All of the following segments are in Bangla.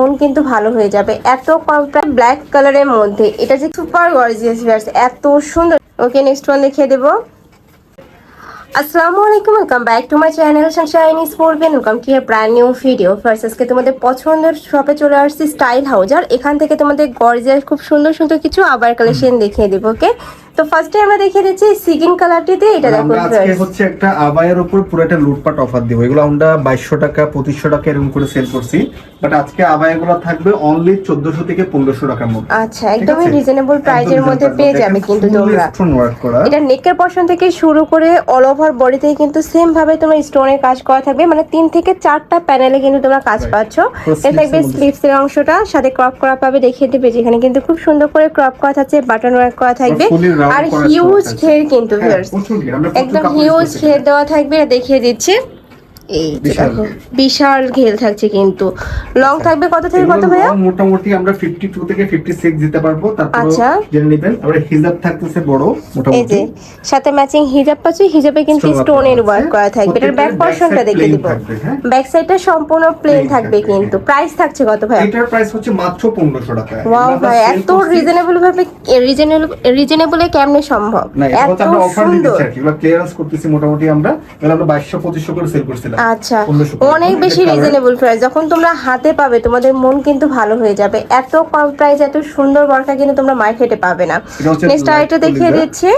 মন কিন্তু ভালো হয়ে যাবে। এত কমপ্যাক্ট ব্ল্যাক কালারের মধ্যে। এটা যে সুপার গর্জিয়াস ভিউয়ার্স এত সুন্দর। ওকে নেক্সট ওয়ান দেখিয়ে দেবো। আসসালামু আলাইকুম welcome back to my channel sunshine sport Ben welcome to brand new video first আজকে তোমাদের পছন্দের শপে চলে আসছি স্টাইল হাউস আর এখান থেকে তোমাদের গর্জিয়াস খুব সুন্দর সুন্দর কিছু আবার কালেকশন দেখিয়ে দেবো ওকে তো ফার্স্টে আমরা দেখিয়ে দিচ্ছি সিগিন কালারটিতে এটা দেখো আজকে হচ্ছে একটা আবায়ের উপর পুরো একটা লুটপাট অফার দিব। এগুলো আমরা বাইশশো টাকা পঁচিশশো টাকা এরকম করে সেল করছি। বাট আজকে আবায়াগুলো থাকবে অনলি চোদ্দশো থেকে পনেরোশো টাকার মধ্যে। আচ্ছা একদমই রিজনেবল প্রাইজের মধ্যে পেয়ে যাবে কিন্তু তোমরা। এটা নেকের পশন থেকে শুরু করে অল ওভার বডিতে কিন্তু সেম ভাবে তোমার স্টোনের কাজ করা থাকবে। মানে তিন থেকে চারটা প্যানেলে কিন্তু তোমরা কাজ. পাচ্ছ। পুরো এ থাকবে স্লিভস এর অংশটা সাথে ক্রপ করা পাবে দেখিয়ে দেবে যেখানে কিন্তু খুব সুন্দর করে ক্রপ করা থাকছে বাটন ওয়ার্ক করা থাকবে। আর হিউজ খের ঘের কিন্তু হ্যাঁ, একদম হিউজ খের ঘের দেওয়া থাকবে দেখিয়ে দিচ্ছি। এই বিশাল ঘের। থাকছে কিন্তু। লং থাকবে কত থেকে কত ভাইয়া? মোটামুটি আমরা 52 থেকে 56 দিতে পারব তারপর। জেনে নেবেন আবার হিজাব থাকতেছে বড় এই মোটামুটি। যে সাথে ম্যাচিং হিজাব পাচ্ছ হিজাবে কিন্তু স্টোনের ওয়ার্ক করা থাকবে। এটার ব্যাক দেখিয়ে দিব। হ্যাঁ? ব্যাক সাইডটা সম্পূর্ণ প্লেন থাকবে থাকবে, কিন্তু। হ্যাঁ। প্রাইস থাকছে কত ভাই এটার প্রাইস হচ্ছে মাত্র 1500 টাকা। ওয়াও ভাই এত রিজনেবল ভাবে রিজনেবল রিজনেবলে কেমনে সম্ভব? এত আমরা সুন্দর। ক্লিয়ারেন্স করতেছি মোটামুটি আমরা। আমরা 2200 2500 করে সেল করছিলাম। আচ্ছা অনেক বেশি রিজনেবল প্রাইস যখন তোমরা হাতে পাবে তোমাদের মন কিন্তু ভালো হয়ে যাবে। এত কম প্রাইস এত সুন্দর বরকা কিন্তু তোমরা মার্কেটে পাবে না। নেক্সট আরেকটা দেখিয়ে দিচ্ছি।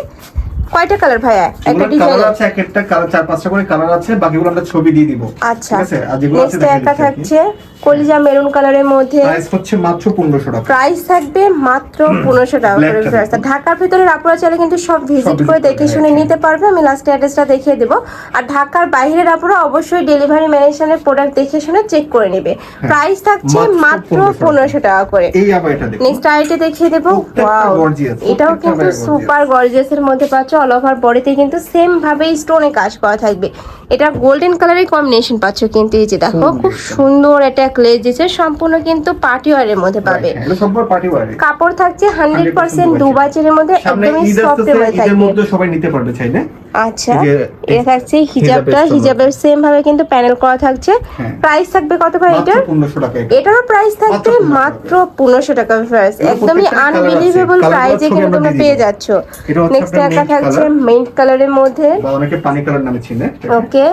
কয়টা কালার ভাইয়া? একটা ডিজাইন আছে এক একটা কালার চার পাঁচটা করে কালার আছে বাকিগুলো আমরা ছবি দিয়ে দিব। আচ্ছা। ঠিক আছে? আর যেগুলো আছে একটা থাকছে কলিজা মেরুন কালারের মধ্যে। প্রাইস হচ্ছে মাত্র 1500 টাকা। প্রাইস থাকবে মাত্র পনেরোশো টাকা করে color। ঢাকার ভিতরে আপনারা চাইলে কিন্তু সব ভিজিট করে দেখে শুনে হ্যাঁ, নিতে পারবে। আমি লাস্টে অ্যাড্রেসটা দেখিয়ে দেবো। আর ঢাকার বাইরের আপনারা অবশ্যই ডেলিভারি ম্যানেজমেন্টের প্রোডাক্ট দেখে শুনে চেক করে নেবে। প্রাইস থাকছে হ্যাঁ, মাত্র মাত্র 1500 পনেরোশো টাকা করে। এই আবার এটা দেখুন। নেক্সট আইটে দেখিয়ে দেবো। ওয়াও এটাও কিন্তু সুপার গর্জিয়াস এর মধ্যে পাচ্ছ। অল ওভার বডিতে কিন্তু সেম ভাবে স্টোনে কাজ করা থাকবে। এটা গোল্ডেন কালারের কম্বিনেশন পাচ্ছ কিন্তু এই যে দেখো খুব সুন্দর একটা ক্লেজ দিচ্ছে সম্পূর্ণ কিন্তু পার্টি ওয়ারের মধ্যে পাবে। কাপড় থাকছে হান্ড্রেড পার্সেন্ট 100% দুবাই মধ্যে একদমই সফট হয়ে থাকবে। মধ্যে সবাই নিতে পারবে চাইলে আচ্ছা এটা থাকছে হিজাবটা হিজাবের সেম ভাবে কিন্তু প্যানেল করা থাকছে। হ্যাঁ। প্রাইস থাকবে কত ভাই মাত্র এটার? 1500 টাকা এটা। এটারও প্রাইস থাকবে মাত্র পনেরোশো টাকা একদমই আনবিলিভেবলগুলো কিন্তু তোমরা পেয়ে। যাচ্ছ। নেক্সট একটা colour। মিন্ট কালারের মধ্যে। বা অনেকে পানি কালার নামে চিনে। ওকে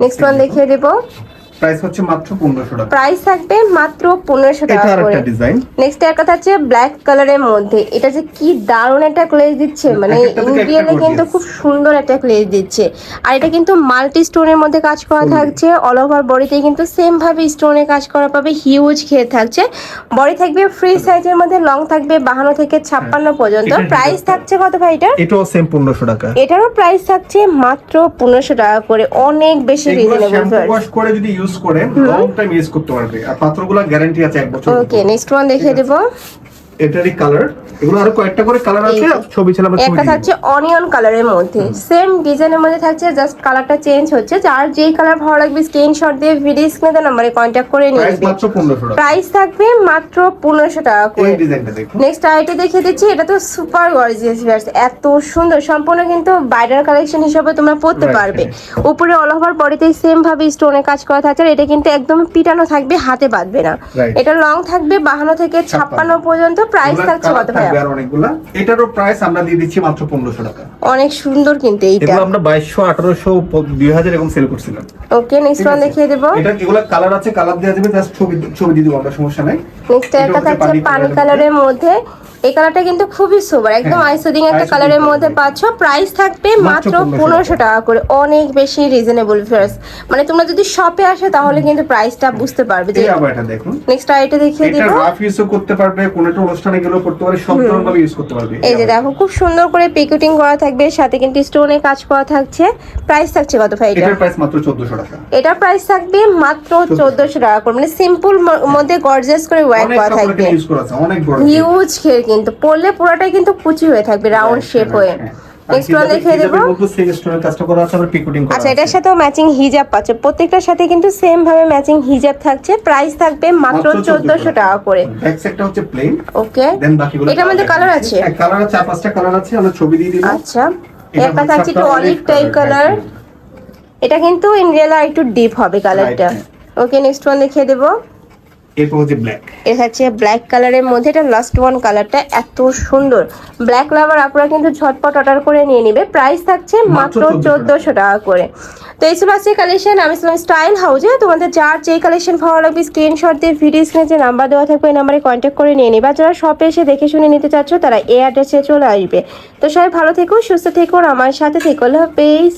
নেক্সট ওয়ান দেখিয়ে দেবো। প্রাইস হচ্ছে মাত্র 1500 টাকা। প্রাইস থাকবে মাত্র পনেরোশো এটা টাকা আর করে। একটা ডিজাইন। নেক্সট একটা থাকছে ব্ল্যাক কালারের মধ্যে। এটা যে কি দারুণ একটা ক্লেজ দিচ্ছে। মানে ইন্ডিয়ানে কিন্তু খুব সুন্দর একটা ক্লেজ দিচ্ছে। আর এটা কিন্তু মাল্টি স্টোনের মধ্যে কাজ করা থাকছে। অল ওভার বডিতে কিন্তু সেম ভাবে স্টোনে কাজ করা পাবে। হিউজ খেয়ে থাকছে। বডি থাকবে ফ্রি সাইজের মধ্যে লং থাকবে বাহান্ন থেকে ছাপ্পান্ন পর্যন্ত। এটার প্রাইস থাকছে কত ভাই এটা এটাও সেম 1500 টাকা। এটারও প্রাইস থাকছে মাত্র পনেরোশো টাকা করে। অনেক বেশি রিজনেবল করে যদি ইউজ করে লং টাইম ইউজ করতে পারবে। আর পাত্রগুলো গ্যারান্টি আছে এক বছর ওকে নেক্সট ওয়ান দেখিয়ে দেবো। এটারই কালার এগুলো আরও কয়েকটা করে কালার আছে ছবি ছিল আমরা একটা থাকছে অনিয়ন কালারের মধ্যে। সেম ডিজাইনের মধ্যে থাকছে জাস্ট কালারটা চেঞ্জ হচ্ছে। যার যেই কালার ভালো লাগবে স্ক্রিনশট দিয়ে ভিডিও স্ক্রিনে নাম্বারে কন্ট্যাক্ট করে নিয়ে মাত্র 1500 টাকা। প্রাইস থাকবে মাত্র পনেরোশো টাকা করে। এই ডিজাইনটা দেখুন। নেক্সট আইটে দেখিয়ে দিচ্ছি এটা তো সুপার গর্জিয়াস ভিউয়ার্স এত সুন্দর সম্পূর্ণ কিন্তু বাইডার কালেকশন হিসেবে তোমরা Right, পারবে। উপরে অল ওভার বডিতে সেম ভাবে স্টোনে কাজ করা থাকছে আর এটা কিন্তু একদম পিটানো থাকবে হাতে বাঁধবে না। এটা লং থাকবে বাহান্ন থেকে ছাপ্পান্ন। পর্যন্ত প্রাইস থাকছে কত ভাইয়া। আর অনেকগুলা। এটারও প্রাইস আমরা দিয়ে দিচ্ছি মাত্র 1500 টাকা। অনেক সুন্দর কিন্তু এইটা। এগুলো আমরা 2200 1800 2000 এরকম সেল করছিলাম। ওকে নেক্সট ওয়ান দেখিয়ে দেবো। এটা এগুলো কালার আছে কালার দেওয়া যাবে জাস্ট ছবি ছবি দিয়ে দিব আমরা সমস্যা নাই। নেক্সট একটা থাকছে পানি কালারের মধ্যে এই কালারটা কিন্তু খুবই সুপার। একদম হ্যাঁ, আইসোদিং একটা কালারের মধ্যে। পাচ্ছ। প্রাইস থাকবে মাত্র মাত্র 1500 পনেরোশো টাকা করে। অনেক বেশি রিজনেবল ফেয়ার্স মানে তোমরা যদি শপে আসে তাহলে কিন্তু প্রাইসটা বুঝতে পারবে যে এই এটা দেখুন। নেক্সট আইটে দেখিয়ে এটা রাফ ইউজও করতে পারবে কোনো একটা অনুষ্ঠানে গেলেও করতে পারে সব ধরনের ভাবে ইউজ করতে পারবে। এই যে দেখো খুব সুন্দর করে পিকুটিং করা থাকবে সাথে কিন্তু স্টোনে কাজ করা থাকছে। প্রাইস থাকছে কত ভাই এটা? এটার প্রাইস মাত্র 1400 টাকা। এটা প্রাইস থাকবে মাত্র চোদ্দশো টাকা। করে। মানে সিম্পল মধ্যে গর্জিয়াস করে ওয়ার্ক করা থাকবে। ইউজ অনেক বড়। হিউজ খের কিন্তু পরলে পুরোটাই কিন্তু কুচি হয়ে থাকবে রাউন্ড শেপ হয়ে নেক্সট ওয়ান দেখিয়ে দেবো? আছে আচ্ছা এটার সাথেও ম্যাচিং হিজাব পাচ্ছে প্রত্যেকটার সাথে কিন্তু সেম ভাবে ম্যাচিং হিজাব থাকছে। প্রাইস থাকবে মাত্র চোদ্দশো টাকা। করে। ব্যাক সাইডটা হচ্ছে প্লেন ওকে দেন বাকিগুলো এটার মধ্যে কালার আছে? কালার আছে চার পাঁচটা কালার আছে আমরা ছবি দিয়ে দিব। আচ্ছা। এটা একটা হচ্ছে একটু অলিভ টাইপ কালার হ্যাঁ, এটা কিন্তু ইন রিয়েল আর একটু ডিপ হবে কালারটা ওকে নেক্সট ওয়ান দেখিয়ে দেবো। এরপর হচ্ছে ব্ল্যাক এটা হচ্ছে ব্ল্যাক কালারের মধ্যে এটা লাস্ট ওয়ান কালারটা এত সুন্দর। ব্ল্যাক লাভার আপনারা কিন্তু ঝটপট অর্ডার করে নিয়ে নিবে। প্রাইস থাকছে মাত্র মাত্র 1400 চোদ্দোশো টাকা করে। তো এই ছিল আজকে কালেকশন আমি ছিলাম স্টাইল হাউজে তোমাদের যার যেই কালেকশন ভালো লাগবে স্ক্রিনশট দিয়ে ভিডিও স্ক্রিনে যে নাম্বার দেওয়া থাকবে এই নাম্বারে কন্ট্যাক্ট করে নিয়ে নিবা। যারা শপে এসে দেখে শুনে নিতে চাচ্ছ তারা এই অ্যাড্রেসে চলে আসবে। তো সবাই ভালো থেকো সুস্থ থেকো আমার সাথে থেকো। পেজ